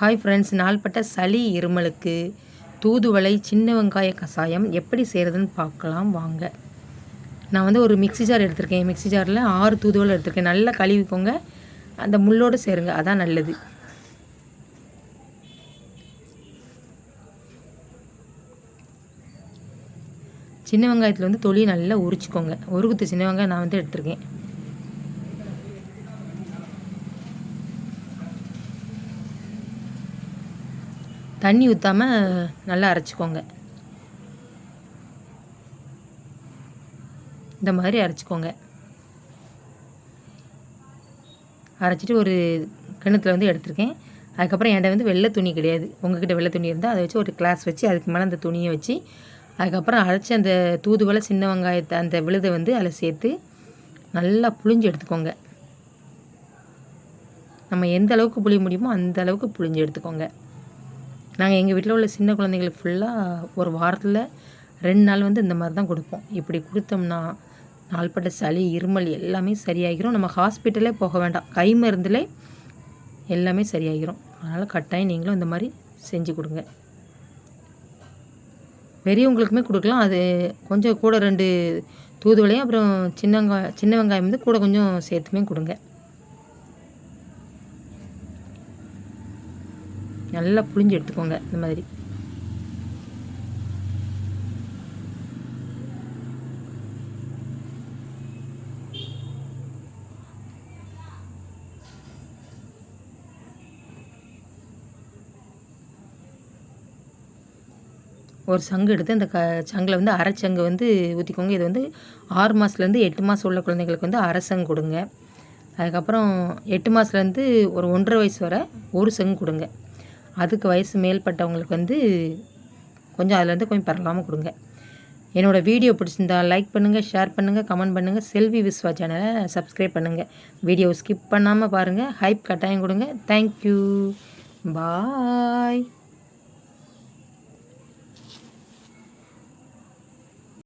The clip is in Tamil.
ஹாய் ஃப்ரெண்ட்ஸ் நாள்பட்ட சளி இருமலுக்கு தூதுவளை சின்ன வெங்காய கஷாயம் எப்படி செய்கிறதுன்னு பார்க்கலாம் வாங்க. நான் வந்து ஒரு மிக்ஸி ஜார் எடுத்திருக்கேன். மிக்ஸி ஜாரில் ஆறு தூதுவளை எடுத்திருக்கேன். நல்லா கழுவிக்கோங்க. அந்த முள்ளோடு சேருங்க. அதான் நல்லது. சின்ன வெங்காயத்தில் வந்து தொலியை நல்லா உரிச்சிக்கோங்க. ஒரு குத்து சின்ன வெங்காயம் நான் வந்து எடுத்திருக்கேன். தண்ணி ஊற்றாமல் நல்லா அரைச்சிக்கோங்க. இந்த மாதிரி அரைச்சிக்கோங்க. அரைச்சிட்டு ஒரு கிணத்துல வந்து எடுத்திருக்கேன். அதுக்கப்புறம் என்கிட்ட வந்து வெள்ளை துணி கிடையாது. உங்ககிட்ட வெள்ளை துணி இருந்தால் அதை வச்சு ஒரு கிளாஸ் வச்சு அதுக்கு மேலே அந்த துணியை வச்சு அதுக்கப்புறம் அரைச்சி அந்த தூதுவலை சின்ன வெங்காயத்தை அந்த விழுதை வந்து அதில் சேர்த்து நல்லா புளிஞ்சு எடுத்துக்கோங்க. நம்ம எந்த அளவுக்கு புளிய முடியுமோ அந்த அளவுக்கு புளிஞ்சு எடுத்துக்கோங்க. நாங்கள் எங்கள் வீட்டில் உள்ள சின்ன குழந்தைங்களுக்கு ஃபுல்லாக ஒரு வாரத்தில் ரெண்டு நாள் வந்து இந்த மாதிரி தான் கொடுப்போம். இப்படி கொடுத்தோம்னா நாள்பட்ட சளி இருமல் எல்லாமே சரியாகிரும். நம்ம ஹாஸ்பிட்டலே போக வேண்டாம். கை மருந்துலே எல்லாமே சரியாகிரும். அதனால் கட்டாயம் நீங்களும் இந்த மாதிரி செஞ்சு கொடுங்க. பெரியவங்களுக்குமே கொடுக்கலாம். அது கொஞ்சம் கூட ரெண்டு தூதுவளையும் அப்புறம் சின்ன வெங்காயம் சின்ன வெங்காயம் வந்து கூட கொஞ்சம் சேர்த்துமே கொடுங்க. நல்லா புளிஞ்சு எடுத்துக்கோங்க இந்த மாதிரி. ஒரு சங்கு எடுத்து அந்த க சங்கில் வந்து அரை சங்கு வந்து ஊற்றிக்கோங்க இது வந்து ஆறு மாதத்துலேருந்து எட்டு மாதம் உள்ள குழந்தைங்களுக்கு வந்து அரை சங்கு கொடுங்க. அதுக்கப்புறம் எட்டு மாதத்துலேருந்து ஒரு ஒன்றரை வயசு வரை ஒரு சங்கு கொடுங்க. அதுக்கு வயசு மேல்பட்டவங்களுக்கு வந்து கொஞ்சம் அதிலேருந்து கொஞ்சம் பரவாமல் கொடுங்க. என்னோடய வீடியோ பிடிச்சிருந்தா லைக் பண்ணுங்கள் ஷேர் பண்ணுங்கள் கமெண்ட் பண்ணுங்கள் செல்வி விஸ்வா சேனலை சப்ஸ்கிரைப் பண்ணுங்கள் வீடியோ ஸ்கிப் பண்ணாமல் பாருங்கள் ஹைப் கட்டாயம் கொடுங்க. Thank you bye